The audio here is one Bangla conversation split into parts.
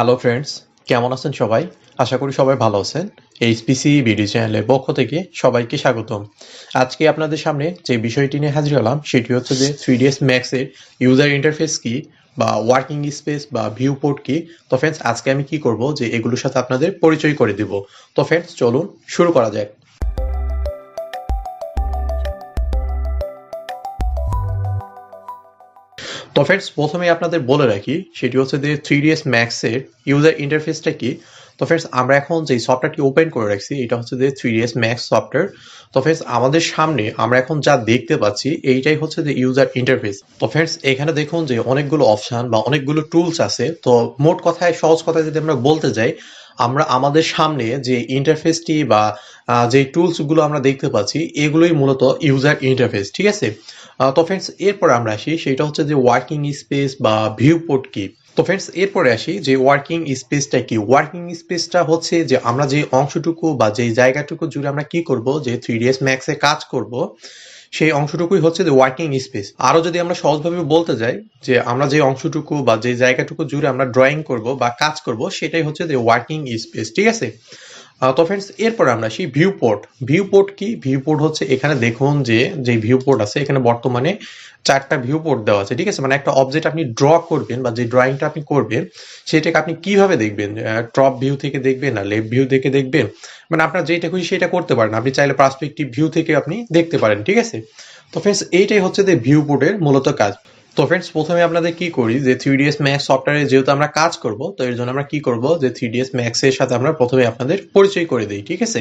হ্যালো ফ্রেন্ডস, কেমন আছেন সবাই? আশা করি সবাই ভালো আছেন। এইচপিসি বিডি চ্যানেলের পক্ষ থেকে সবাইকে স্বাগতম। আজকে আপনাদের সামনে যে বিষয়টি নিয়ে হাজির হলাম, সেটি হচ্ছে যে থ্রি ডিএস ম্যাক্সের ইউজার ইন্টারফেস কি বা ওয়ার্কিং স্পেস বা ভিউ পোর্ট কি। তো ফ্রেন্ডস আজকে আমি কি করব যে এগুলোর সাথে আপনাদের পরিচয় করে দিব। তো ফ্রেন্ডস চলুন শুরু করা যাক। তো ফ্রেন্ডস প্রথমে আপনাদের বলে রাখি, সেটি হচ্ছে যে থ্রি ডিএস ম্যাক্সের ইউজার ইন্টারফেসটা কি? তো ফ্রেন্ডস আমরা এখন যে সফটওয়্যারটি ওপেন করে রাখছি, এটা হচ্ছে যে থ্রি ডিএস ম্যাক্স সফটওয়্যার তো ফ্রেন্ডস আমাদের সামনে আমরা এখন যা দেখতে পাচ্ছি, এইটাই হচ্ছে যে ইউজার ইন্টারফেস তো ফ্রেন্ডস এখানে দেখুন যে অনেকগুলো অপশন বা অনেকগুলো টুলস আছে। তো মোট কথায়, সহজ কথায় যদি আমরা বলতে যাই আমরা আমাদের সামনে যে ইন্টারফেসটি বা যে টুলসগুলো আমরা দেখতে পাচ্ছি, এগুলোই মূলত ইউজার ইন্টারফেস ঠিক আছে? তো ফ্রেন্ডস এরপরে আমরা আসি, সেটা হচ্ছে যে ওয়ার্কিং স্পেস বা ভিউ পোর্ট কি তো ফ্রেন্ডস এরপরে আসি যে ওয়ার্কিং স্পেসটা কি? ওয়ার্কিং স্পেসটা হচ্ছে যে আমরা যে অংশটুকু বা যে জায়গাটুকু জুড়ে আমরা কি করব? যে থ্রি ডিএস ম্যাক্সে কাজ করব সেই অংশটুকুই হচ্ছে যে ওয়ার্কিং স্পেস আরও যদি আমরা সহজভাবে বলতে যাই, যে আমরা যে অংশটুকু বা যে জায়গাটুকু জুড়ে আমরা ড্রয়িং করব বা কাজ করব, সেটাই হচ্ছে যে ওয়ার্কিং স্পেস ঠিক আছে? তো ফ্রেন্ডস এরপর আমরা আসি ভিউ পোর্ট ভিউ পোর্ট কি? ভিউ পোর্ট হচ্ছে এখানে দেখুন যে যে ভিউ পোর্ট আছে, এখানে বর্তমানে চারটা ভিউ পোর্ট দেওয়া আছে, ঠিক আছে? মানে একটা অবজেক্ট আপনি ড্র করবেন বা যে ড্রয়িংটা আপনি করবেন, সেটাকে আপনি কীভাবে দেখবেন? টপ ভিউ থেকে দেখবেন না লেফট ভিউ থেকে দেখবেন? মানে আপনার যেটা খুশি সেটা করতে পারেন। আপনি চাইলে পার্সপেক্টিভ ভিউ থেকে আপনি দেখতে পারেন, ঠিক আছে? তো ফ্রেন্ডস এইটাই হচ্ছে যে ভিউ পোর্টের মূলত কাজ। তো ফ্রেন্ডস প্রথমে আপনাদের কি করি, যে থ্রি ডিএস ম্যাক্স সফটওয়্যারে যেহেতু আমরা কাজ করব, তো এর জন্য আমরা কি করব, যে থ্রি ডিএস ম্যাক্স এর সাথে আমরা প্রথমে আপনাদের পরিচয় করে দিই, ঠিক আছে?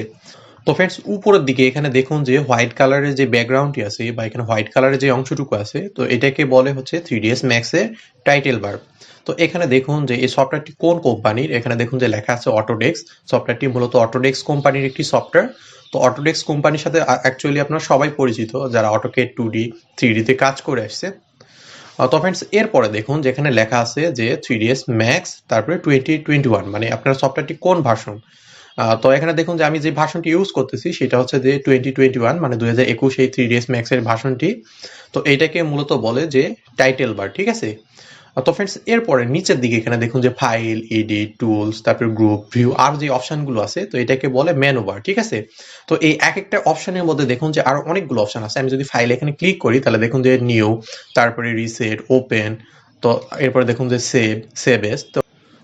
তো ফ্রেন্ডস উপরের দিকে এখানে দেখুন যে হোয়াইট কালারের যে ব্যাকগ্রাউন্ডটি আছে, বা এখানে হোয়াইট কালারের যে অংশটুকু আছে, তো এটাকে বলে হচ্ছে থ্রি ডিএস ম্যাক্স এর টাইটেল বার তো এখানে দেখুন যে এই সফটওয়্যারটি কোন কোম্পানির এখানে দেখুন যে লেখা আছে অটোডেক্স সফটওয়্যারটি মূলত অটোডেক্স কোম্পানির একটি সফটওয়্যার তো অটোডেক্স কোম্পানির সাথে অ্যাকচুয়ালি আপনারা সবাই পরিচিত, যারা অটোকেট টু ডি থ্রি ডিতে কাজ করে আসছে। তো ফ্রেন্ডস এরপরে দেখুন যেখানে লেখা আছে যে থ্রি ডিএস ম্যাক্স তারপরে টোয়েন্টি টোয়েন্টি ওয়ান মানে আপনার সফটওয়্যারটি কোন ভার্সন তো এখানে দেখুন যে আমি যে ভার্সনটি ইউজ করতেছি, সেটা হচ্ছে যে টোয়েন্টি টোয়েন্টি ওয়ান মানে দু হাজার একুশ এই থ্রি ডিএস ম্যাক্সের ভার্সনটি তো এইটাকে মূলত বলে যে টাইটেল বার ঠিক আছে? তো ফ্রেন্ডস এরপরে নিচের দিকে এখানে দেখুন যে ফাইল এডিট টুলস তারপর গ্রুপ ভিউ আর যে অপশনগুলো আছে, তো এটাকে বলে ম্যানোভার ঠিক আছে? তো এই এক একটা অপশনের মধ্যে দেখুন যে আরও অনেকগুলো অপশন আছে। আমি যদি ফাইল এখানে ক্লিক করি, তাহলে দেখুন যে নিউ তারপরে রিসেট ওপেন তো এরপরে দেখুন যে সেভ সেভ এস তো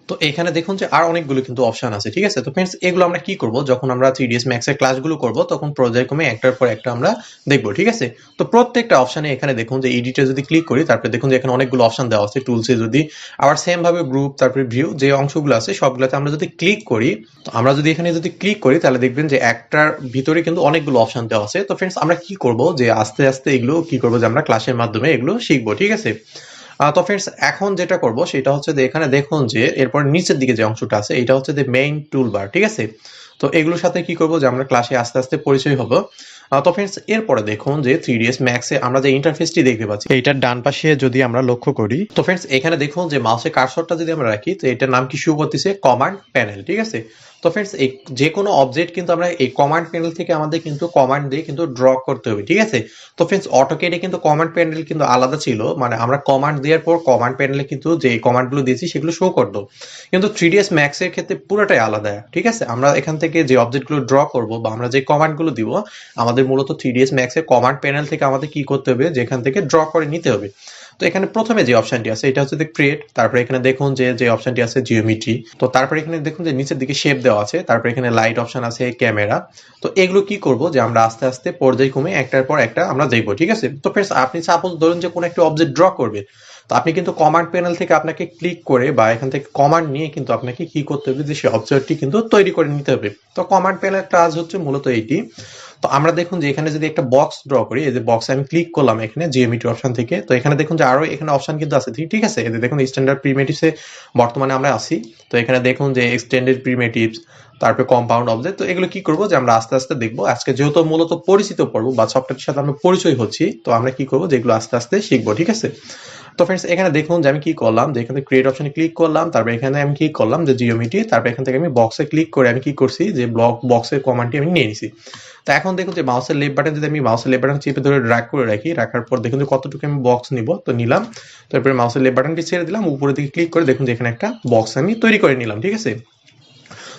তো এখানে দেখুন যে আর অনেকগুলো কিন্তু অপশন আছে, ঠিক আছে? তো ফ্রেন্ডস এগুলো আমরা কি করব? যখন আমরা থ্রি ডিএস ম্যাক্স এর ক্লাসগুলো করব, তখন পর্যায়ক্রমে একটার পর একটা আমরা দেখব, ঠিক আছে? তো প্রত্যেকটা অপশনে এখানে দেখুন যে এডিটে যদি ক্লিক করি, তারপরে দেখুন যে এখানে অনেকগুলো অপশন দেওয়া আছে টুলসে যদি আবার সেম ভাবে গ্রুপ তারপরে ভিউ যে অংশগুলো আছে, সবগুলোতে আমরা যদি ক্লিক করি, তো আমরা যদি এখানে যদি ক্লিক করি, তাহলে দেখবেন যে একটার ভিতরে কিন্তু অনেকগুলো অপশন দেওয়া আছে। তো ফ্রেন্ডস আমরা কি করব? যে আস্তে আস্তে এগুলো কি করব? যে আমরা ক্লাসের মাধ্যমে এগুলো শিখব, ঠিক আছে? তো ফ্রেন্ডস এখন যেটা করব সেটা হচ্ছে যে এখানে দেখুন যে এরপর নিচের দিকে যে অংশটা আছে, এটা হচ্ছে যে মেইন টুল বার ঠিক আছে? তো এগুলোর সাথে কি করব যে আমরা ক্লাসে আস্তে আস্তে পরিচয় হব। তো ফ্রেন্ডস এরপরে দেখুন যে থ্রি ডিএস ম্যাক্সে আমরা যে ইন্টারফেসটি দেখতে পাচ্ছি, এইটার ডান পাশে যদি আমরা লক্ষ্য করি, তো ফ্রেন্ডস এখানে দেখুন যে মাউসের কার্সরটা যদি আমরা রাখি, তো এটার নাম কি শুরু করতেছে? কমান্ড প্যানেল ঠিক আছে? তো ফ্রেন্ডস এই যে কোনো অবজেক্ট কিন্তু আমরা এই কমান্ড প্যানেল থেকে আমাদের কিন্তু কমান্ড দিয়ে কিন্তু ড্র করতে হবে, ঠিক আছে? তো ফ্রেন্ডস অটোকেটে কিন্তু কমান্ড প্যানেল কিন্তু আলাদা ছিল মানে আমরা কমান্ড দেওয়ার পর কমান্ড প্যানেলে কিন্তু যে কমান্ডগুলো দিয়েছি সেগুলো শো করতো। কিন্তু থ্রি ডিএস ম্যাক্স এর ক্ষেত্রে পুরোটাই আলাদা, ঠিক আছে? আমরা এখান থেকে যে অবজেক্টগুলো ড্র করব বা আমরা যে কমান্ডগুলো দিব, আমাদের মূলত থ্রি ডিএস ম্যাক্স এর কমান্ড প্যানেল থেকে আমাদের কি করতে হবে? যেখান থেকে ড্র করে নিতে হবে। তো এখানে প্রথমে যে অপশনটি আছে, এটা হচ্ছে ক্রিয়েট তারপরে এখানে দেখুন যে যে অপশনটি আছে জিওমেট্রি তো তারপরে এখানে দেখুন যে নিচের দিকে শেপ দেওয়া আছে, তারপরে এখানে লাইট অপশন আছে ক্যামেরা তো এগুলো কি করব যে আমরা আস্তে আস্তে পর্যায়ক্রমে একটার পর একটা আমরা দেখব, ঠিক আছে? তো ফ্রেন্ডস আপনি সাপোজ ধরুন যে কোনো একটা অবজেক্ট ড্র করবে তো আপনি কিন্তু কমান্ড প্যানেল থেকে আপনাকে ক্লিক করে বা এখান থেকে কমান্ড নিয়ে কিন্তু আপনাকে কি করতে হবে যে সেই অবজেক্টটি কিন্তু তৈরি করে নিতে হবে। তো কমান্ড প্যানেল কাজ হচ্ছে মূলত এইটি। তো আমরা দেখুন যে এখানে যদি একটা বক্স ড্র করি, এই যে বক্সে আমি ক্লিক করলাম এখানে জিওমেট্রি অপশন থেকে, তো এখানে দেখুন যে আরও এখানে অপশন কিন্তু আছে। ঠিক- ঠিক আছে? এই যে দেখুন স্ট্যান্ডার্ড প্রিমেটিভসে বর্তমানে আমরা আছি। তো এখানে দেখুন যে এক্সটেন্ডেড প্রিমেটিভস তারপরে কম্পাউন্ড অবজেক্ট তো এগুলো কি করব যে আমরা আস্তে আস্তে দেখব। আজকে যেহেতু মূলত পরিচিত পড়ব বা সফটওয়্যারের সাথে আমরা পরিচয় হচ্ছি, তো আমরা কি করব যেগুলো আস্তে আস্তে শিখব। ঠিক আছে? তো ফ্রেন্ডস এখানে দেখুন যে আমি কি করলাম, যে এখানে ক্রিয়েট অপশনে ক্লিক করলাম, তারপর এখানে আমি কি করলাম, যে জিওমিটি তারপর এখান থেকে আমি বক্সে ক্লিক করে আমি কি করছি, যে ব্লক বক্সের কমান্ডটি আমি নিয়ে নিছি। তো এখন দেখুন যে মাউসের লেফট বাটন যদি আমি মাউসের লেফট বাটন চেপে ধরে ড্র্যাগ করে রাখি, রাখার পর দেখুন যে কতটুকু আমি বক্স নিব, তো নিলাম। তারপরে মাউসের লেফট বাটনটি ছেড়ে দিলাম, উপরের দিকে ক্লিক করে দেখুন যে এখানে একটা বক্স আমি তৈরি করে নিলাম, ঠিক আছে?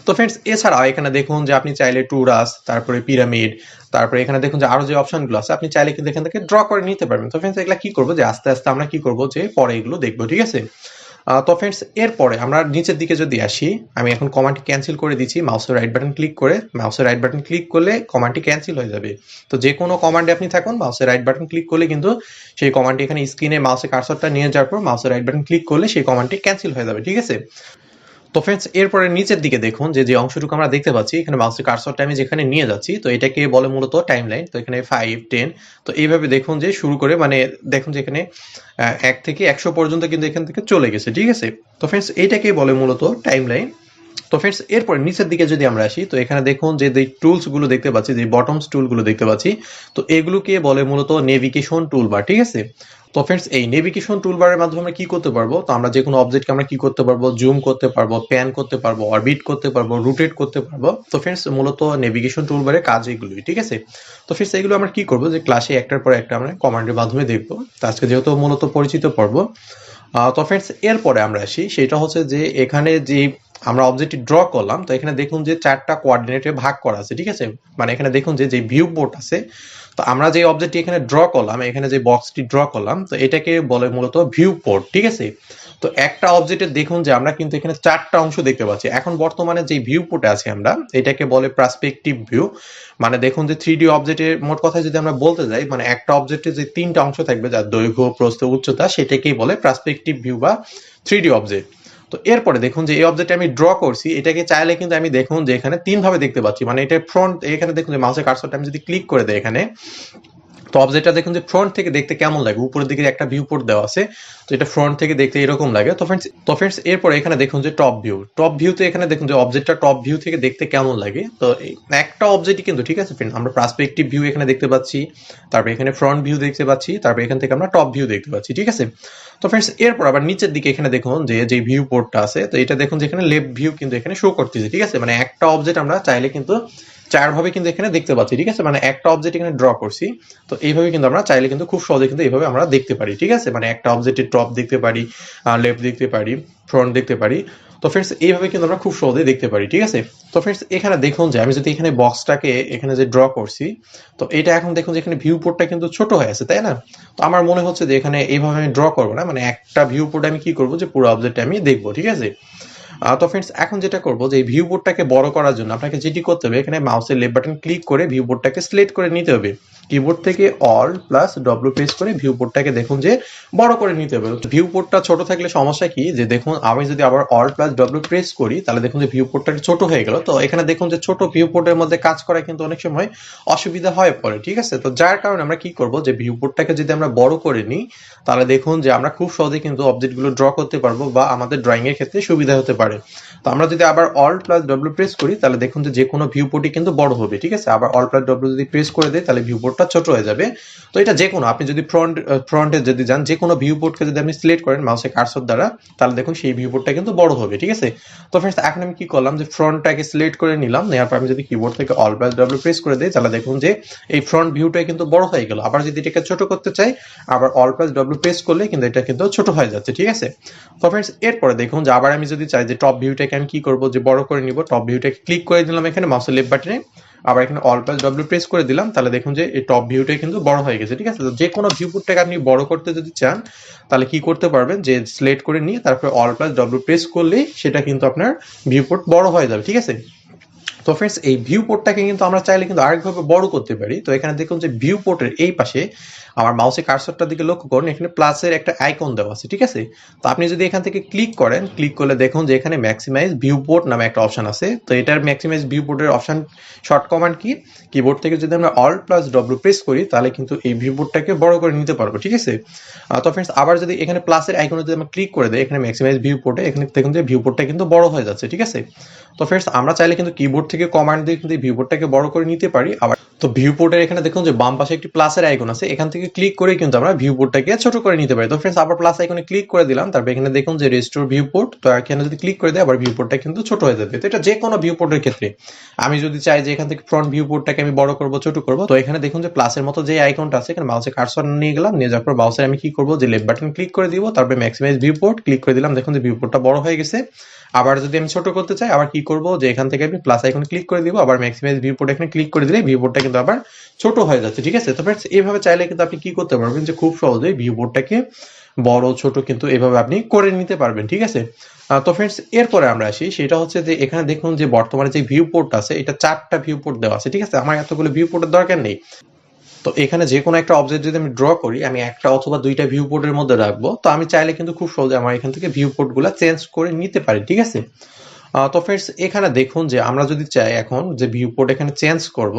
তো ফ্রেন্ডস এছাড়াও এখানে দেখুন যে আপনি চাইলে টুরাস তারপরে পিরামিড তারপরে এখানে দেখুন যে আরও যে অপশনগুলো আছে, আপনি চাইলে কিন্তু এখান থেকে ড্র করে নিতে পারবেন। তো ফ্রেন্ডস এগুলা কি করব? যে আস্তে আস্তে আমরা কি করব যে পরে এগুলো দেখব, ঠিক আছে? তো ফ্রেন্ডস এরপরে আমরা নিচের দিকে যদি আসি, আমি এখন কমান্ডটি ক্যান্সেল করে দিচ্ছি মাউসের রাইট বাটন ক্লিক করে মাউসের রাইট বাটন ক্লিক করলে কমান্ডটি ক্যান্সেল হয়ে যাবে। তো যে কোনো কমান্ডে আপনি থাকুন মাউসের রাইট বাটন ক্লিক করলে কিন্তু সেই কমান্ডটি এখানে স্ক্রিনে মাউসের কার্সরটা নিয়ে যাওয়ার পর মাউসের রাইট বাটন ক্লিক করলে সেই কমান্ডটি ক্যান্সেল হয়ে যাবে, ঠিক আছে? তো ফ্রেন্ডস এরপরে নিচের দিকে দেখুন যে যে অংশটুকু আমরা দেখতে পাচ্ছি, এখানে মাউসের কার্সরটা আমি যেখানে নিয়ে যাচ্ছি, তো এটাকে বলে মূলত টাইম লাইন তো এখানে ফাইভ টেন তো এইভাবে দেখুন যে শুরু করে মানে দেখুন যে এখানে এক থেকে একশো পর্যন্ত কিন্তু এখান থেকে চলে গেছে, ঠিক আছে? তো ফ্রেন্ডস এটাকে বলে মূলত টাইম লাইন তো ফ্রেন্ডস এরপর নিচের দিকে যদি আমরা আসি, তো এখানে দেখুন যে যে টুলসগুলো দেখতে পাচ্ছি যে বটমস টুলগুলো দেখতে পাচ্ছি, তো এগুলোকে বলে মূলত নেভিগেশন টুলবার ঠিক আছে? তো ফ্রেন্ডস এই নেভিগেশন টুলবারের মাধ্যমে আমরা কি করতে পারব? তো আমরা যে কোনো অবজেক্টকে আমরা কি করতে পারব? জুম করতে পারব প্যান করতে পারব অরবিট করতে পারব রোটেট করতে পারব। তো ফ্রেন্ডস মূলত নেভিগেশন টুলবারের কাজ এগুলোই, ঠিক আছে? তো ফ্রেন্ডস এগুলো আমরা কি করব? যে ক্লাসে একটার পর একটা আমরা কমান্ডের মাধ্যমে দেখব। তো আজকে যেহেতু মূলত পরিচিত পর্ব তো ফ্রেন্ডস এরপরে আমরা আসি, সেটা হচ্ছে যে এখানে যে আমরা অবজেক্টটি ড্র করলাম, তো এখানে দেখুন যে চারটা কোঅর্ডিনেটে ভাগ করা আছে, ঠিক আছে? মানে এখানে দেখুন যে ভিউ বোর্ড আছে, তো আমরা যে অবজেক্টটি এখানে ড্র করলাম, এখানে যে বক্সটি ড্র করলাম, তো এটাকে বলে মূলত ভিউ পোর্ট ঠিক আছে? তো একটা অবজেক্টের দেখুন যে, আমরা কিন্তু এখানে চারটা অংশ দেখতে পাচ্ছি। এখন বর্তমানে যে ভিউ পোর্টে আছি আমরা, এটাকে বলে পার্সপেক্টিভ ভিউ মানে দেখুন যে থ্রি ডি অবজেক্টের মোট কথা যদি আমরা বলতে যাই মানে একটা অবজেক্টের যে তিনটা অংশ থাকবে, যার দৈর্ঘ্য, প্রস্থ, উচ্চতা, সেটাকেই বলে পার্সপেক্টিভ ভিউ বা থ্রি ডি অবজেক্ট তো এরপরে দেখুন যে এই অবজেক্ট আমি ড্র করছি, এটাকে চাইলে কিন্তু আমি দেখুন যে এখানে তিনভাবে দেখতে পাচ্ছি। মানে এটা ফ্রন্ট এখানে দেখুন যে মাউসের কার্সরটা আমি যদি ক্লিক করে দেয় এখানে তো অবজেক্টটা দেখুন যে ফ্রন্ট থেকে দেখতে কেমন লাগে? উপরের দিকে একটা ভিউ পোর্ট দেওয়া আছে। তো এটা ফ্রন্ট থেকে দেখতে এরকম লাগে। তো ফ্রেন্ডস তো ফ্রেন্ডস এরপরে এখানে দেখুন যে টপ ভিউ টপ ভিউতে এখানে দেখুন যে অবজেক্টটা টপ ভিউ থেকে দেখতে কেমন লাগে? তো একটা অবজেক্টই কিন্তু, ঠিক আছে ফ্রেন্ড আমরা পার্সপেক্টিভ ভিউ এখানে দেখতে পাচ্ছি। তারপরে এখানে ফ্রন্ট ভিউ দেখতে পাচ্ছি। তারপরে এখান থেকে আমরা টপ ভিউ দেখতে পাচ্ছি, ঠিক আছে? তো ফ্রেন্ডস এরপর আবার নিচের দিকে এখানে দেখুন যে যে ভিউ পোর্টটা আছে, তো এটা দেখুন যে এখানে লেফট ভিউ কিন্তু এখানে শো করতেছে, ঠিক আছে? মানে একটা অবজেক্ট আমরা চাইলে কিন্তু চার ভাবে কিন্তু এখানে দেখতে পাচ্ছি, ঠিক আছে? মানে একটা অবজেক্ট এখানে ড্র করছি, তো এইভাবে কিন্তু আমরা চাইলে কিন্তু খুব সহজে কিন্তু এইভাবে আমরা দেখতে পারি, ঠিক আছে? মানে একটা অবজেক্টের টপ দেখতে পারি লেফট দেখতে পারি ফ্রন্ট দেখতে পারি, তো ফ্রেন্ডস এইভাবে কিন্তু আমরা খুব সহজে দেখতে পারি, ঠিক আছে? তো ফ্রেন্ডস এখানে দেখুন যে আমি যদি এখানে বক্সটাকে এখানে যে ড্র করছি, তো এটা এখন দেখুন যে এখানে ভিউ পোর্টটা কিন্তু ছোট হয়ে আছে, তাই না? তো আমার মনে হচ্ছে যে এখানে এইভাবে আমি ড্র করব না মানে একটা ভিউ পোর্ট আমি কি করব? যে পুরো অবজেক্ট আমি দেখব, ঠিক আছে? তো ফ্রেন্ডস এখন যেটা করব যে ভিউ বোর্ডটাকে বড় করার জন্য আপনাকে যেটি করতে হবে, এখানে মাউসের লেফট বাটন ক্লিক করে ভিউ বোর্ডটাকে সিলেক্ট করে নিতে হবে। কিবোর্ড থেকে অল প্লাস ডব্লিউ প্রেস করে ভিউ বোর্ডটাকে দেখুন যে বড় করে নিতে হবে। ভিউ বোর্ডটা ছোট থাকলে সমস্যা কি? যে দেখুন, আমি যদি আবার অল প্লাস ডব্লিউ প্রেস করি, তাহলে দেখুন যে ভিউ পোর্টটা ছোট হয়ে গেল। তো এখানে দেখুন যে ছোট ভিউ পোর্টের মধ্যে কাজ করা কিন্তু অনেক সময় অসুবিধা হয়ে পড়ে, ঠিক আছে? তো যার কারণে আমরা কি করব? যে ভিউ পোর্টটাকে যদি আমরা বড় করে নিই, তাহলে দেখুন যে আমরা খুব সহজে কিন্তু অবজেক্টগুলো ড্র করতে পারব বা আমাদের ড্রয়িং এর ক্ষেত্রে সুবিধা হতে পারে। তো আমরা যদি আবার অল প্লাস ডব্লিউ প্রেস করি, তাহলে দেখুন যে যে কোনো ভিউ পোর্টই কিন্তু বড় হবে, ঠিক আছে? আবার অল প্লাস ডব্লিউ যদি প্রেস করে দেয় তাহলে ভিউ পোর্টটা ছোট হয়ে যাবে। তো এটা যে কোনো আপনি যদি ফ্রন্ট ফ্রন্টে যদি যান যে কোনো ভিউ পোর্টকে যদি আপনি সিলেক্ট করেন মাউসের কার্সর দ্বারা, তাহলে দেখুন সেই ভিউ পোর্টটা কিন্তু বড় হবে, ঠিক আছে? তো ফ্রেন্ডস এখন আমি কি করলাম যে ফ্রন্টটাকে সিলেক্ট করে নিলাম নেওয়ার পর আমি যদি কিবোর্ড থেকে অল প্লাস ডব্লিউ প্রেস করে দিই, তাহলে দেখুন যে এই ফ্রন্ট ভিউটা কিন্তু বড় হয়ে গেল। আবার যদি এটাকে ছোট করতে চাই, আবার অল প্লাস ডব্লিউ প্রেস করলে কিন্তু এটা কিন্তু ছোট হয়ে যাচ্ছে, ঠিক আছে? তো ফ্রেন্ডস এরপরে দেখুন যে আবার আমি যদি চাই যে টপ ভিউটাকে আমি কি করব, যে বড় করে নিব টপ ভিউটাকে ক্লিক করে দিলাম এখানে মাউসের লেফট বাটনে আবার এখানে অল প্লাস ডব্লিউ প্রেস করে দিলাম, তাহলে দেখুন যে এই টপ ভিউটা কিন্তু বড় হয়ে গেছে, ঠিক আছে? তো যে কোনো ভিউ পোর্টটাকে আপনি বড় করতে যদি চান, তাহলে কি করতে পারবেন? যে সিলেক্ট করে নিয়ে তারপরে অল প্লাস ডব্লিউ প্রেস করলেই সেটা কিন্তু আপনার ভিউ পোর্ট বড় হয়ে যাবে, ঠিক আছে? তো ফ্রেন্ডস এই ভিউ পোর্টটাকে কিন্তু আমরা চাইলে কিন্তু আরেকভাবে বড় করতে পারি। তো এখানে দেখুন যে ভিউ পোর্টের এই পাশে আমার মাউসের কার্সরটার দিকে লক্ষ্য করুন, এখানে প্লাসের একটা আইকন দেওয়া আছে, ঠিক আছে? তো আপনি যদি এখান থেকে ক্লিক করেন ক্লিক করলে দেখুন যে এখানে ম্যাক্সিমাইজ ভিউ পোর্ট নামে একটা অপশন আছে। তো এটার ম্যাক্সিমাইজ ভিউ পোর্টের অপশন শর্ট কমান্ড কি? কিবোর্ড থেকে যদি আমরা অল প্লাস ডব্লিউ প্রেস করি, তাহলে কিন্তু এই ভিউ পোর্টটাকে বড় করে নিতে পারব, ঠিক আছে? তো ফ্রেন্ডস আবার যদি এখানে প্লাসের আইকনে যদি আমরা ক্লিক করে দেয় এখানে ম্যাক্সিমাইজ ভিউ পোর্টে এখানে দেখুন যে ভিউ পোর্টটা কিন্তু বড় হয়ে যাচ্ছে, ঠিক আছে? তো ফ্রেন্ডস আমরা চাইলে কিন্তু কিবোর্ড থেকে কমান্ড দিয়ে কিন্তু ভিউ পোর্টটাকে বড় করে নিতে পারি। আবার তো ভিউ পোর্টের এখানে দেখুন যে বাম পাশে একটি প্লাসের আইকন আছে, এখান থেকে ক্লিক করে কিন্তু আমরা ভিউ পোর্টটাকে ছোট করে নিতে পারি। তো ফ্রেন্ডস আবার প্লাস আইকনে ক্লিক করে দিলাম, তারপর এখানে দেখুন যে রেস্টোর ভিউ পোর্ট তো এখানে যদি ক্লিক করে দেয়, আবার ভিউ পোর্টটা কিন্তু ছোট হয়ে যাবে। তো এটা যে কোনো ভিউ পোর্টের ক্ষেত্রে। আমি যদি চাই যে এখান থেকে ফ্রন্ট ভিউ পোর্টটাকে আমি বড় করব, ছোট করব, তো এখানে দেখুন যে প্লাসের মতো যে আইকনটা আছে, এখানে মাউসে কার্সর নিয়ে গেলাম, নিয়ে যাওয়ার পর মাউসে আমি কি করব, যে লেফট বাটন ক্লিক করে দিব, তারপরে ম্যাক্সিমাইজ ভিউ পোর্ট ক্লিক করে দিলাম, দেখুন যে ভিউ পোর্টটা বড় হয়ে গেছে। আবার যদি আমি ছোট করতে চাই, আবার কি করব, যে এখান থেকে আমি প্লাস আইকনে ক্লিক করে দিব, আবার ম্যাক্সিমাইজ ভিউ পোর্ট এখানে ক্লিক করে দিলে ভিউ পোর্টটা কিন্তু আবার ছোট হয়ে যাচ্ছে, ঠিক আছে? তো ফ্রেন্ডস এইভাবে চাইলে কিন্তু আপনি কি করতে পারবেন যে খুব সহজেই ভিউ পোর্টটাকে বড়, ছোট কিন্তু এভাবে আপনি করে নিতে পারবেন, ঠিক আছে? তো ফ্রেন্ডস এরপরে আমরা আসি। সেটা হচ্ছে যে এখানে দেখুন যে বর্তমানে যে ভিউ পোর্ট আছে, এটা চারটা ভিউ পোর্ট দেওয়া আছে, ঠিক আছে? আমার এতগুলো ভিউ পোর্টের দরকার নেই। তো এখানে যে কোনো একটা অবজেক্ট যদি আমি ড্র করি, আমি একটা অথবা দুইটা ভিউ পোর্টের মধ্যে রাখব, তো আমি চাইলে কিন্তু খুব সহজে আমার এখান থেকে ভিউ পোর্টগুলো চেঞ্জ করে নিতে পারি, ঠিক আছে? তো ফ্রেন্ডস এখানে দেখুন যে আমরা যদি চাই এখন যে ভিউ পোর্ট এখানে চেঞ্জ করব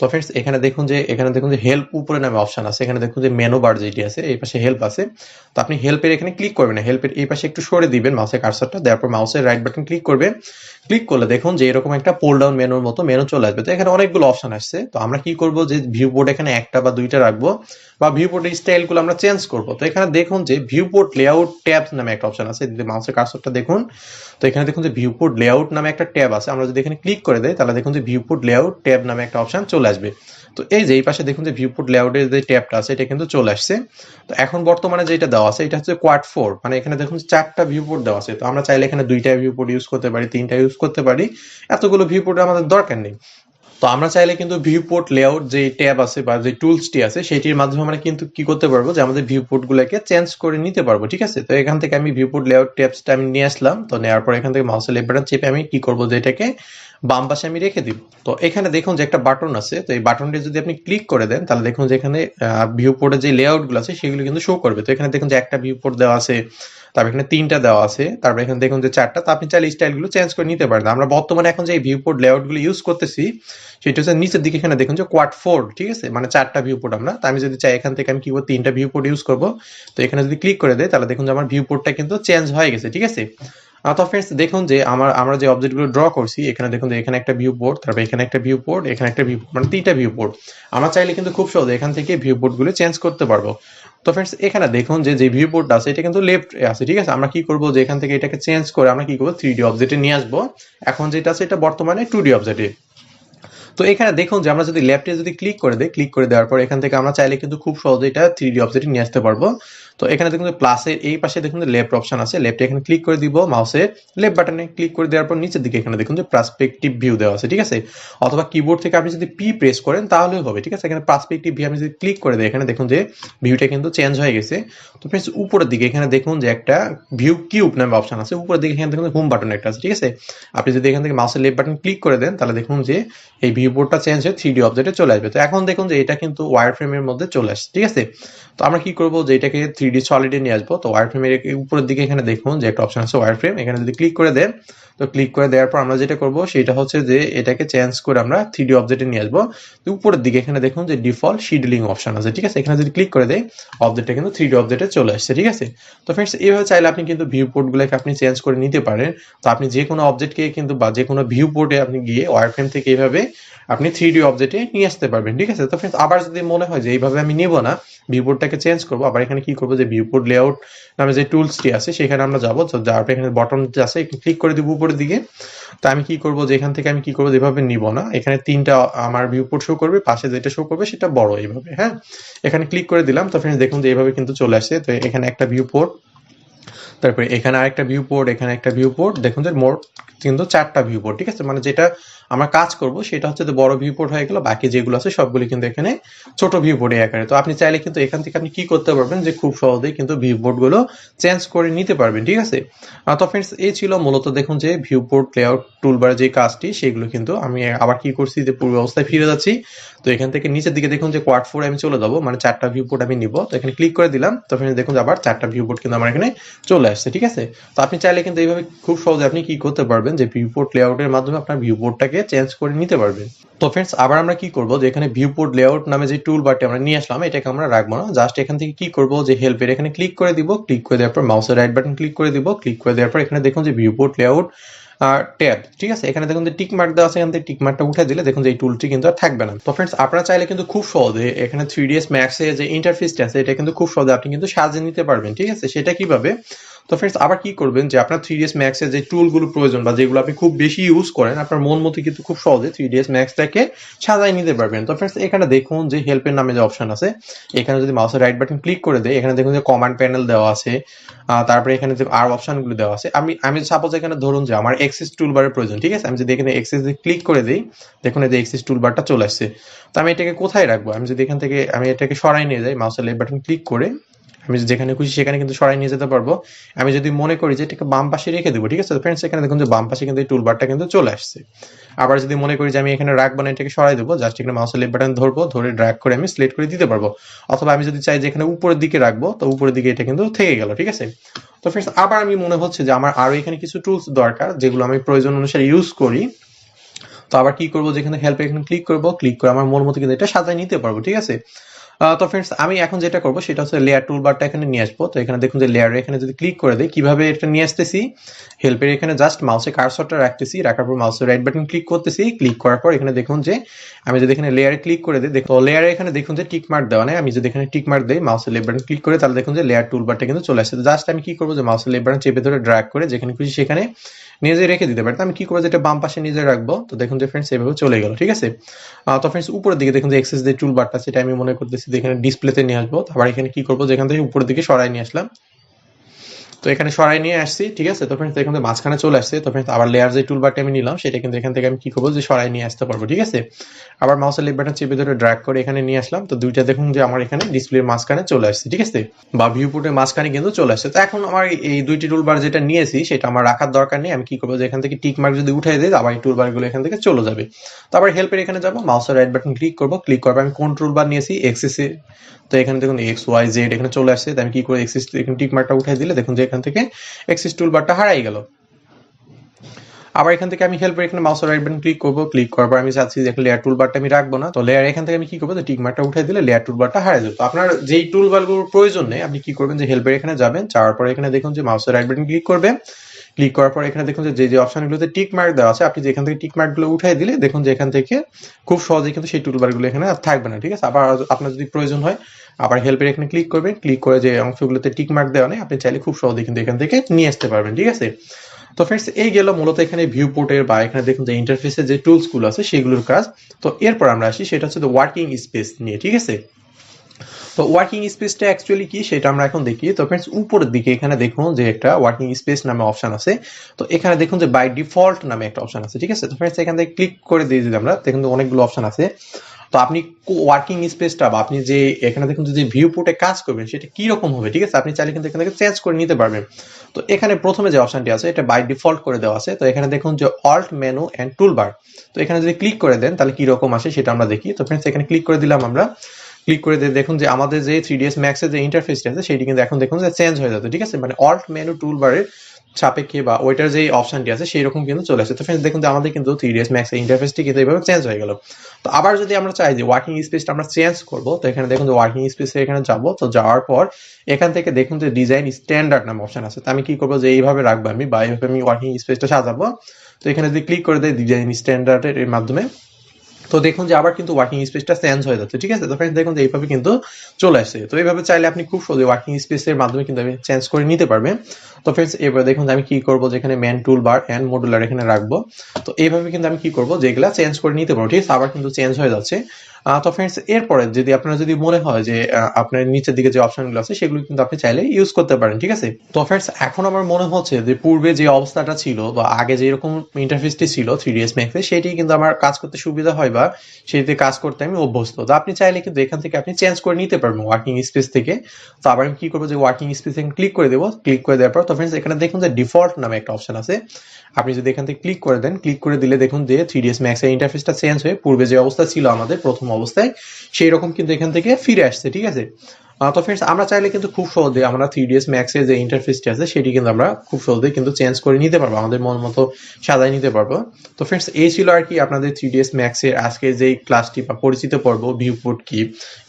তো ফ্রেন্ডস এখানে দেখুন যে, এখানে দেখুন যে হেল্প উপরে নামে অপশন আছে। এখানে দেখুন যে মেনু বার যেটি আছে, এই পাশে হেল্প আছে। তো আপনি হেল্পের এখানে ক্লিক করবেন হেল্পের এই পাশে একটু সরে দিবেন মাউসের কার্সারটা দেওয়ার পর মাউসের রাইট বাটন ক্লিক করবেন। ক্লিক করলে দেখুন যে এরকম একটা পোল ডাউন মেনুর মতো মেনু চলে আসবে। তো এখানে অনেকগুলো অপশন আসছে। তো আমরা কি করব যে ভিউ পোর্ট এখানে একটা বা দুইটা রাখব বা ভিউ পোর্টের স্টাইলগুলো আমরা চেঞ্জ করব। তো এখানে দেখুন যে ভিউ পোর্ট লেআউট ট্যাব নামে একটা অপশন আছে। মাউসের কার্সরটা দেখুন, তো এখানে দেখুন যে ভিউ পোর্ট লেআউট নামে একটা ট্যাব আছে। আমরা যদি এখানে ক্লিক করে দেই, তাহলে দেখুন যে ভিউ পোর্ট লেআউট ট্যাব নামে একটা অপশন চলে আসবে। তো এই যে এই পাশে দেখুন যে ভিউ পোর্ট লেআউটের যে ট্যাবটা আছে, এটা কিন্তু চলে আসছে। তো এখন বর্তমানে যেটা দেওয়া আছে, এটা হচ্ছে কোয়াড ফোর মানে এখানে দেখুন চারটা ভিউ পোর্ট দেওয়া আছে। তো আমরা চাইলে এখানে দুইটা ভিউ পোর্ট ইউজ করতে পারি, তিনটা ইউজ করতে পারি। এতগুলো ভিউ পোর্ট আমাদের দরকার নেই। তো আমরা চাইলে কিন্তু ভিউ পোর্ট লেআউট যে ট্যাব আছে বা যে টুলসটি আছে, সেটির মাধ্যমে আমরা কিন্তু কি করতে পারব যে আমাদের ভিউ পোর্ট গুলোকে চেঞ্জ করে নিতে পারব, ঠিক আছে? তো এখান থেকে আমি ভিউ পোর্ট লেআউট ট্যাবসটা আমি নিয়ে আসলাম, তো নেওয়ার পর এখান থেকে মাউসের লেফট চেপে আমি কি করব যে এটাকে বাম পাশে আমি রেখে দিব। তো এখানে দেখুন যে একটা বাটন আছে, তো এই বাটনটি যদি আপনি ক্লিক করে দেন, তাহলে দেখুন যে এখানে ভিউ পোর্টের যে লেআউটগুলো আছে, সেগুলো কিন্তু শো করবে। তো এখানে দেখুন যে একটা ভিউ পোর্ট দেওয়া আছে তারপর এখানে তিনটা দেওয়া আছে। তারপর এখানে দেখুন যে চারটা, তো আপনি চাইলে স্টাইলগুলো চেঞ্জ করে নিতে পারেন। আমরা বর্তমানে এখন যে ভিউ পোর্ট লেআউটগুলো ইউজ করতেছি, সেটা হচ্ছে নিচের দিকে এখানে দেখুন যে কোয়াট ফোর ঠিক আছে? মানে চারটা ভিউ পোর্ট আমরা। তো আমি যদি চাই এখান থেকে আমি কি করব তিনটা ভিউ পোর্ট ইউজ করব, তো এখানে যদি ক্লিক করে দেয়, তাহলে দেখুন যে আমার ভিউ পোর্টটা কিন্তু চেঞ্জ হয়ে গেছে, ঠিক আছে? তো ফ্রেন্ডস দেখুন যে আমার, আমরা যে অবজেক্টগুলো ড্র করছি, এখানে দেখুন যে এখানে একটা ভিউ পোর্ট তারপর এখানে একটা ভিউ পোর্ট এখানে একটা ভিউ মানে তিনটা ভিউ পোর্ট আমরা চাইলে কিন্তু খুব সহজে এখান থেকে ভিউ পোর্টগুলো চেঞ্জ করতে পারব। তো ফ্রেন্ডস এখানে দেখুন যে ভিউ পোর্টটা আছে, এটা কিন্তু লেফট আছে, ঠিক আছে? আমরা কি করব যে এখান থেকে এটাকে চেঞ্জ করে আমরা কি করব? থ্রি ডি অবজেক্টে নিয়ে আসব। এখন যেটা আছে, এটা বর্তমানে টু ডি অবজেক্টে তো এখানে দেখুন যে আমরা যদি লেফটে যদি ক্লিক করে দেই ক্লিক করে দেওয়ার পর এখান থেকে আমরা চাইলে কিন্তু খুব সহজে এটা থ্রি ডি অবজেক্টে নিয়ে আসতে পারব। তো এখানে দেখুন প্লাসের এই পাশে দেখুন লেফট অপশন আছে লেফটে এখানে ক্লিক করে দিব মাউসের লেফট বাটনে ক্লিক করে দেওয়ার পর নিচের দিকে এখানে দেখুন যে পার্সপেক্টিভ ভিউ দেওয়া আছে, ঠিক আছে? অথবা কিবোর্ড থেকে আপনি যদি পি প্রেস করেন তাহলেও হবে, ঠিক আছে? এখানে পার্সপেক্টিভ ভিউ আমি যদি ক্লিক করে দিই এখানে দেখুন যে ভিউটা কিন্তু চেঞ্জ হয়ে গেছে। তো ফ্রেন্ডস উপরের দিকে এখানে দেখুন যে একটা ভিউ কিউব নামে অপশন আছে, উপরের দিকে এখানে দেখুন হোম বাটন একটা আছে, ঠিক আছে? আপনি যদি এখান থেকে মাউসের লেফট বাটন ক্লিক করে দেন, তাহলে দেখুন যে এই ভিউ বোর্ডটা চেঞ্জ হয়ে থ্রি ডি অবজেক্টে চলে আসবে। তো এখন দেখুন যে এটা কিন্তু ওয়ার ফ্রেমের মধ্যে চলে আসছে, ঠিক আছে? তো আমরা কি করব যে এটাকে থ্রি ডি সলিডে নিয়ে আসব। তো ওয়ার ফ্রেমের উপরের দিকে এখানে দেখুন যে একটা অপশন আছে ওয়ার ফ্রেম এখানে যদি ক্লিক করে দেন তো ক্লিক করে দেওয়ার পর আমরা যেটা করব সেটা হচ্ছে যে এটাকে চেঞ্জ করে আমরা থ্রি ডি অবজেক্টে নিয়ে আসব। তো উপরের দিকে এখানে দেখুন যে ডিফল্ট শিডিলিং অপশন আছে, ঠিক আছে? এখানে যদি ক্লিক করে দেয় অবজেক্টটা কিন্তু থ্রি ডি অবজেক্টে চলে আসছে, ঠিক আছে? তো ফ্রেন্ডস এইভাবে চাইলে আপনি কিন্তু ভিউ পোর্টগুলোকে আপনি চেঞ্জ করে নিতে পারেন। তো আপনি যে কোনো অবজেক্টকে কিন্তু বা যে কোনো ভিউ পোর্টে আপনি গিয়ে ওয়ার ফ্রেম থেকে এইভাবে আপনি থ্রি ডি অবজেক্টে নিয়ে আসতে পারবেন, ঠিক আছে? তো ফ্রেন্ডস আবার যদি মনে হয় যে এইভাবে আমি নেব না ভিউপোর্টটাকে চেঞ্জ করব, আবার এখানে কি করব যে ভিউপোর্ট লেআউট নামে যে টুলসটি আছে, সেখানে আমরা যাব। তো যাওয়ার এখানে বটন আছে ক্লিক করে দিব উপরের দিকে। তো আমি কি করব? যে এখান থেকে আমি কি করব? যেভাবে নিব না। এখানে তিনটা আমার ভিউপোর্ট শো করবে, পাশে যেটা শো করবে সেটা বড় এইভাবে হ্যাঁ? এখানে ক্লিক করে দিলাম। তো ফ্রেন্ডস দেখুন যে এইভাবে কিন্তু চলে আসে তো এখানে একটা ভিউপোর্ট তারপরে এখানে আরেকটা ভিউ পোর্ট এখানে একটা ভিউ পোর্ট দেখুন যে মোট কিন্তু চারটা ভিউ পোর্ট ঠিক আছে? মানে যেটা আমরা কাজ করব, সেটা হচ্ছে যে বড় ভিউ পোর্ট হয়ে গেল, বাকি যেগুলো আছে সবগুলো কিন্তু এখানে ছোট ভিউ পোর্টে আকারে। তো আপনি চাইলে কিন্তু এখান থেকে আপনি কি করতে পারবেন যে খুব সহজেই কিন্তু ভিউ পোর্টগুলো চেঞ্জ করে নিতে পারবেন, ঠিক আছে? তো ফ্রেন্ডস এই ছিল মূলত দেখুন যে ভিউ পোর্ট লেআউট টুলবার যে কাজটি, সেগুলো কিন্তু আমি আবার কি করছি যে পূর্ব অবস্থায় ফিরে যাচ্ছি। তো এখান থেকে নিচের দিকে দেখুন যে কোয়াড ফোর আমি চলে যাব মানে চারটা ভিউ পোর্ট আমি নিব। তো এখানে ক্লিক করে দিলাম, তো friends, দেখুন যে আবার চারটা ভিউ পোর্ট কিন্তু আমার এখানে চলে আসছে, ঠিক আছে? তো আপনি চাইলে কিন্তু এইভাবে খুব সহজে আপনি কি করতে পারবেন যে ভিউ পোর্ট লেআউটের মাধ্যমে আপনার ভিউ পোর্টটাকে চেঞ্জ করে নিতে পারবেন তো ফ্রেন্ডস আবার আমরা কি করব? যে এখানে ভিউ পোর্ট লেআউট নামে যে টুল বারটি আমরা নিয়ে আসলাম, এটাকে আমরা রাখব না। জাস্ট এখান থেকে কি করব? যে হেল্পের এখানে ক্লিক করে দিব। ক্লিক করে দেওয়ার পর মাউসের রাইট বাটন ক্লিক করে দিব। ক্লিক করে দেওয়ার পর এখানে দেখুন যে ভিউ পোর্ট লেআউট ট্যাব ঠিক আছে? এখানে দেখুন যে টিক মার্ক দেওয়া আছে, এখান থেকে টিক মার্কটা উঠে দিলে দেখুন যে এই টুলটি কিন্তু আর থাকবে না। তো ফ্রেন্ডস আপনারা চাইলে কিন্তু খুব সহজে এখানে থ্রি ডিএস ম্যাক্সে যে ইন্টারফেসটা আছে, এটা কিন্তু খুব সহজে আপনি কিন্তু সাজিয়ে নিতে পারবেন, ঠিক আছে? সেটা কীভাবে? তো ফ্রেন্ডস আবার কি করবেন যে আপনার থ্রি ডিএস ম্যাক্সের যে টুলগুলো প্রয়োজন বা যেগুলো আপনি খুব বেশি ইউজ করেন, আপনার মন মতো কিন্তু খুব সহজে থ্রি ডিএস ম্যাক্সটাকে সাজাই নিতে পারবেন। তো ফ্রেন্ডস এখানে দেখুন যে হেল্পের নামে যে অপশন আছে, এখানে যদি মাউসের রাইট বাটন ক্লিক করে দেয়, এখানে দেখুন যে কমান্ড প্যানেল দেওয়া আছে তারপরে এখানে যে আর অপশনগুলো দেওয়া আছে, আমি আমি সাপোজ এখানে ধরুন যে আমার এক্সিস টুলবারের প্রয়োজন, ঠিক আছে? আমি যদি এখানে এক্সিস ক্লিক করে দিই, দেখুন এই যে এক্সিস টুলবারটা চলে আসছে। তো আমি এটাকে কোথায় রাখব? আমি যদি এখান থেকে, আমি এটাকে সরাই নিয়ে যাই মাউসের লেফট বাটন ক্লিক করে আমি যেখানে খুশি সেখানে কিন্তু সরাই নিয়ে যেতে পারব। আমি যদি মনে করি যে এটাকে বাম পাশে রেখে দেবো, ঠিক আছে? ফ্রেন্ডস এখানে দেখুন যে বাম পাশে কিন্তু এই টুলবারটা কিন্তু চলে আসছে। আবার যদি মনে করি যে আমি এখানে রাখব না এটাকে সরাই দেবো জাস্ট এখানে মাউসের লেফট বাটন ধরবো, ধরে ড্র্যাগ করে আমি সিলেক্ট করে দিতে পারব। অথবা আমি যদি চাই যে এখানে উপরের দিকে রাখব, তো উপরের দিকে এটা কিন্তু থেকে গেল, ঠিক আছে? তো ফ্রেন্ডস আবার আমি মনে হচ্ছে যে আমার আরও এখানে কিছু টুলস দরকার, যেগুলো আমি প্রয়োজন অনুসারে ইউজ করি। তো আবার কি করব? যেখানে হেল্প এখানে ক্লিক করব ক্লিক করে আমার মন মতো কিন্তু এটা সাজায় নিতে পারব, ঠিক আছে? তো ফ্রেন্ডস আমি এখন যেটা করব সেটা হচ্ছে লেয়ার টুল বারটা এখানে নিয়ে আসব। তো এখানে দেখুন যে লেয়ার এখানে যদি ক্লিক করে দেয় কীভাবে এটা নিয়ে আসতেছি? হেল্পের এখানে জাস্ট মাউসে কারসরটা রাখতেছি, রাখার পর মাউসের রাইট বাটন ক্লিক করতেছি। ক্লিক করার পর এখানে দেখুন যে আমি যদি এখানে লেয়ারে ক্লিক করে দিই দেখো লেয়ারে এখানে দেখুন যে টিক মার্ক দেওয়া নেই। আমি যদি এখানে টিক মার্ক দিই মাউসের লেফট বাটন ক্লিক করে তাহলে দেখুন যে লেয়ার টুল বারটা কিন্তু চলে আসছে। জাস্ট আমি কি করব যে মাউসের লেফট বাটন চেপে ধরে ড্র্যাগ করে যেখানে খুশি সেখানে নিজে রেখে দিতে পারি। আমি কি করব যেটা বাম পাশে নিজে রাখব। তো দেখুন যে ফ্রেন্ডস এভাবে চলে গেল, ঠিক আছে? তো ফ্রেন্ডস উপরের দিকে দেখুন যে এক্সেস যে টুল বারটা সেটা আমি মনে করতেছি যে ডিসপ্লে ডিসপ্লেতে নিয়ে আসব। আবার এখানে কি করব? যেখান থেকে উপরের দিকে সরাই নিয়ে আসলাম। তো এখানে সরাই নিয়ে আসছি, ঠিক আছে? তো ফ্রেন্ডস এখান থেকে মাঝখানে চলে আসছে। তো ফ্রেন্ডস আবার লেয়ার যে টুল বারটা আমি নিলাম, সেটা কিন্তু এখান থেকে আমি কি করব? যে সরাই নিয়ে আসতে পারব, ঠিক আছে? আবার মাউসের লেফট বাটন চেপে ধরে ড্র্যাগ করে এখানে নিয়ে আসলাম। তো দুইটা দেখুন যে আমার এখানে ডিসপ্লের মাঝখানে চলে আসছে, ঠিক আছে? বা ভিউ পোর্টের মাঝখানে কিন্তু চলে আসছে। তো এখন আমার এই দুইটি টুলবার যেটা নিয়েছি, সেটা আমার রাখার দরকার নেই। আমি কি করব? যে এখান থেকে টিক মার্ক যদি উঠাই দিই, আবার এই টুল বারগুলো এখান থেকে চলে যাবে। তারপর হেল্পের এখানে যাব মাউসের রাইট বাটন ক্লিক করব। ক্লিক করব আমি কোন টুলবার নিয়েছি? এক্সেসে তো এখানে দেখুন এক্স ওয়াই জেড এখানে চলে আসছে। আমি কি করে এক্সিস এখানে টিক মার্কটা উঠাই দিলে, দেখুন যে এখান থেকে এক্সিস টুলবারটা হারাই গেল। আবার এখান থেকে আমি হেল্পের এখানে মাউস রাইট বাটন ক্লিক করব ক্লিক করার পর আমি চাচ্ছি যে লেয়ার টুল টুলবারটা আমি রাখব না, তো লেয়ার এখান থেকে আমি কি করব? টিক মার্কটা উঠাই দিলে লেয়ার টুলবারটা হারাই যাবে। তো আপনার যেই টুলবারগুলোর প্রয়োজন নেই, আপনি কি করবেন? যে হেল্পের এখানে যাবেন, যাওয়ার পর এখানে দেখুন যে মাউসের রাইট বাটন ক্লিক করবেন ক্লিক করার পর এখানে দেখুন যে যে অপশনগুলোতে টিক মার্ক দেওয়া আছে, আপনি যেখান থেকে টিক মার্কগুলো উঠাই দিলে দেখুন যে এখান থেকে খুব সহজেই কিন্তু সেই টুলবারগুলো এখানে আর থাকবে না, ঠিক আছে? আবার আপনার যদি প্রয়োজন হয়, আবার হেল্পের এখানে ক্লিক করবেন ক্লিক করে যে অংশগুলোতে টিক মার্ক দেওয়া নেই, আপনি চাইলে খুব সহজেই কিন্তু এখান থেকে নিয়ে আসতে পারবেন, ঠিক আছে? তো ফ্রেন্ডস এই গেল মূলত এখানে ভিউ পোর্টের বা এখানে দেখুন যে ইন্টারফেসের যে টুলসগুলো আছে, সেগুলোর কাজ। তো এরপর আমরা আসি, সেটা হচ্ছে ওয়ার্কিং স্পেস নিয়ে, ঠিক আছে? তো ওয়ার্কিং স্পেসটা অ্যাকচুয়ালি কি সেটা আমরা এখন দেখি। তো ফ্রেন্ডস উপরের দিকে এখানে দেখুন যে একটা ওয়ার্কিং স্পেস নামে অপশন আছে। তো এখানে দেখুন যে বাই ডিফল্ট নামে একটা অপশন আছে, ঠিক আছে? তো ফ্রেন্ডস এখান থেকে ক্লিক করে দিয়ে যদি আমরা, দেখুন অনেকগুলো অপশন আছে। তো আপনি ওয়ার্কিং স্পেসটা বা আপনি যে এখানে দেখুন যে ভিউ পোর্টে কাজ করবেন, সেটা কি রকম হবে, ঠিক আছে? আপনি চাইলে কিন্তু এখান থেকে চেঞ্জ করে নিতে পারবেন। তো এখানে প্রথমে যে অপশনটি আছে, এটা বাই ডিফল্ট করে দেওয়া আছে। তো এখানে দেখুন যে অল্ট মেনু অ্যান্ড টুলবার তো এখানে যদি ক্লিক করে দেন, তাহলে কি রকম আসে সেটা আমরা দেখি। তো ফ্রেন্ডস এখানে ক্লিক করে দিলাম আমরা। ক্লিক করে দেখুন যে আমাদের যে থ্রি ডিএস ম্যাক্সের যে ইন্টারফেসটা আছে, সেটি কিন্তু এখন দেখুন যে চেঞ্জ হয়ে যাচ্ছে, ঠিক আছে? মানে অল্ট মেনু টুলবারের সাপেক্ষে বা ওইটার যে অপশনটি আছে সেই রকম কিন্তু চলে আসে তো ফ্রেন্ডস দেখুন যে আমাদের কিন্তু থ্রি ডিএস ম্যাক্স ইন্টারফেসটি কিন্তু এইভাবে চেঞ্জ হয়ে গেল। তো আবার যদি আমরা চাই যে ওয়ার্কিং স্পেসটা আমরা চেঞ্জ করব, তো এখানে দেখুন যে ওয়ার্কিং স্পেসে এখানে যাব, তো যাওয়ার পর এখান থেকে দেখুন যে ডিজাইন স্ট্যান্ডার্ড নাম অপশন আছে। তো আমি কি করব যে এইভাবে রাখব আমি, বা এইভাবে আমি ওয়ার্কিং স্পেসটা সাজাবো। তো এখানে যদি ক্লিক করে দেয় ডিজাইন স্ট্যান্ডার্ডের মাধ্যমে তো দেখুন যে আবার কিন্তু ওয়ার্কিং স্পেসটা চেঞ্জ হয়ে যাচ্ছে, ঠিক আছে? তো ফ্রেন্ডস দেখুন যে এইভাবে কিন্তু চলে আসছে। তো এইভাবে চাইলে আপনি খুব সহজে ওয়ার্কিং স্পেসের মাধ্যমে কিন্তু আমি চেঞ্জ করে নিতে পারবেন। তো ফ্রেন্ডস এবার দেখুন যে আমি কি করব? যেখানে main tool bar and modular এখানে রাখব। তো এইভাবে কিন্তু আমি কি করব? যেগুলা চেঞ্জ করে নিতে পারব, ঠিক আছে? আবার কিন্তু চেঞ্জ হয়ে যাচ্ছে। তো ফ্রেন্ডস এরপরে যদি আপনার যদি মনে হয় যে আপনার নিচের দিকে যে অপশনগুলো আছে, সেগুলো কিন্তু আপনি চাইলে ইউজ করতে পারেন, ঠিক আছে? তো ফ্রেন্ডস এখন আমার মনে হচ্ছে যে পূর্বে যে অবস্থাটা ছিল বা আগে যেরকম ইন্টারফেসটি ছিল থ্রি ডিএস ম্যাক্সে সেটি কিন্তু আমার কাজ করতে সুবিধা হয় বা সেটিতে কাজ করতে আমি অভ্যস্ত। তো আপনি চাইলে কিন্তু এখান থেকে আপনি চেঞ্জ করে নিতে পারবেন ওয়ার্কিং স্পেস থেকে। তো আবার আমি কি করব যে ওয়ার্কিং স্পেস ক্লিক করে দেবো ক্লিক করে দেওয়ার পর তো ফ্রেন্ডস এখানে দেখুন যে ডিফল্ট নামে একটা অপশন আছে। আপনি যদি এখান থেকে ক্লিক করে দেন ক্লিক করে দিলে দেখুন যে থ্রি ডিএস ম্যাক্স এর ইন্টারফেসটা চেঞ্জ হয়ে পূর্বে যে অবস্থা ছিল আমাদের প্রথম অবস্থায় সেই রকম কিন্তু এখান থেকে ফিরে আসছে, ঠিক আছে? তো ফ্রেন্ডস আমরা চাইলে কিন্তু খুব সহজে আমরা থ্রি ডিএস ম্যাক্স এর যে ইন্টারফেসটি আছে, সেটি কিন্তু আমরা খুব সহজে কিন্তু চেঞ্জ করে নিতে পারব, আমাদের মন মতো সাজায় নিতে পারব। তো ফ্রেন্ডস এই ছিল আর কি আপনাদের থ্রি ডিএস ম্যাক্স এর আজকে যেই ক্লাসটি বা পরিচিত পর্ব ভিউপোর্ট কি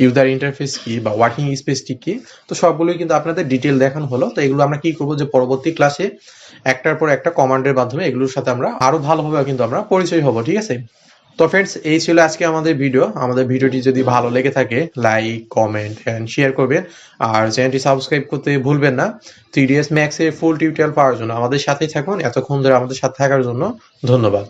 ইউজার ইন্টারফেস কি বা ওয়ার্কিং স্পেসটি কি, তো সবগুলোই কিন্তু আপনাদের ডিটেল দেখানো হলো। তো এগুলো আমরা কি করব যে পরবর্তী ক্লাসে একটার পর একটা কমান্ডের মাধ্যমে এগুলোর সাথে আমরা আরও ভালোভাবে কিন্তু আমরা পরিচয় হব, ঠিক আছে? তো ফ্রেন্ডস এই ছিল আজকে আমাদের ভিডিও আমাদের ভিডিওটি যদি ভালো লেগে থাকে লাইক কমেন্ট অ্যান্ড শেয়ার করবেন। আর চ্যানেলটি সাবস্ক্রাইব করতে ভুলবেন না। থ্রি ডিএস ম্যাক্স এর ফুল টিউটোরিয়াল পাওয়ার জন্য আমাদের সাথেই থাকুন। এতক্ষণ ধরে আমাদের সাথে থাকার জন্য ধন্যবাদ।